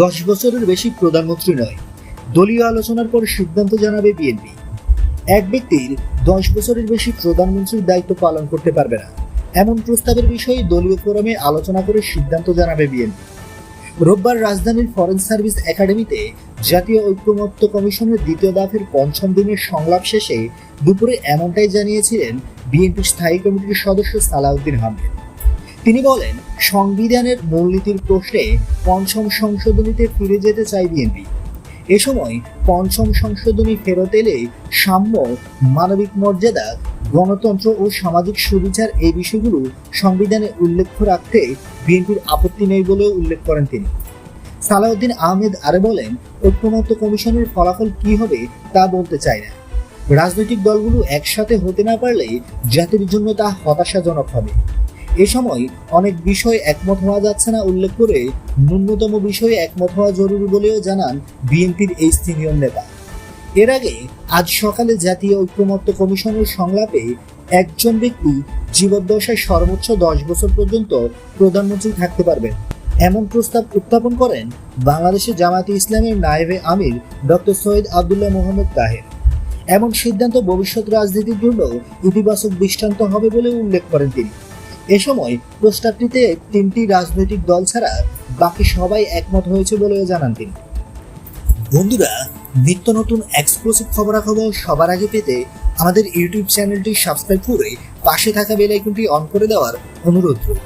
দশ বছরের বেশি প্রধানমন্ত্রী নয়। দলীয় আলোচনার পর সিদ্ধান্ত জানাবে বিএনপি। এক ব্যক্তির দশ বছরের বেশি প্রধানমন্ত্রীর দায়িত্ব পালন করতে পারবে না। এমন প্রস্তাবের বিষয়ে দলীয় ফোরামে আলোচনা করে সিদ্ধান্ত জানাবে বিএনপি। রোববার রাজধানীর ফরেন সার্ভিস একাডেমিতে জাতীয় ঐক্যমত্য কমিশনের দ্বিতীয় দফের পঞ্চম দিনের সংলাপ শেষে দুপুরে এমনটাই জানিয়েছিলেন বিএনপির স্থায়ী কমিটির সদস্য সালাউদ্দিন আহমেদ। তিনি বলেন, সংবিধানের মূলনীতির প্রশ্নে পঞ্চম সংশোধনীতে ফিরে যেতে চায় বিএনপি। এ সময় পঞ্চম সংশোধনী ফেরত এলে সাম্য, মানবিক মর্যাদা, গণতন্ত্র ও সামাজিক সুবিচার এই বিষয়গুলো সংবিধানে উল্লেখ রাখতে বিএনপির আপত্তি নেই বলেও উল্লেখ করেন তিনি। সালাউদ্দিন আহমেদ আরে বলেন, ঐক্যমত্য কমিশনের ফলাফল কি হবে তা বলতে চায় না। রাজনৈতিক দলগুলো একসাথে হতে না পারলে জাতির জন্য তা হতাশাজনক হবে। এ সময় অনেক বিষয় একমত হওয়া যাচ্ছে না উল্লেখ করে ন্যূনতম বিষয়ে একমত হওয়া জরুরি বলেও জানান বিএনপির এই সিনিয়র নেতা। এর আগে আজ সকালে জাতীয় ঐক্যমত্য কমিশনের সংলাপে একজন ব্যক্তি জীবদ্দশায় সর্বোচ্চ দশ বছর পর্যন্ত প্রধানমন্ত্রী থাকতে পারবেন। এমন প্রস্তাব উত্থাপন করেন বাংলাদেশের জামায়াতে ইসলামের নায়েবে আমির ডক্টর সৈয়দ আবদুল্লাহ মোহাম্মদ তাহের। এমন সিদ্ধান্ত ভবিষ্যৎ রাজনীতির জন্য ইতিবাচক দৃষ্টান্ত হবে বলে উল্লেখ করেন তিনি। এ সময় প্রস্তাবটিতে তিনটি রাজনৈতিক দল ছাড়া বাকি সবাই একমত হয়েছে বলেও জানান তিনি। বন্ধুরা, নিত্য নতুন এক্সক্লুসিভ খবরাখবর সবার আগে পেতে আমাদের ইউটিউব চ্যানেলটি সাবস্ক্রাইব করে পাশে থাকা বেল আইকনটি অন করে দেওয়ার অনুরোধ রইল।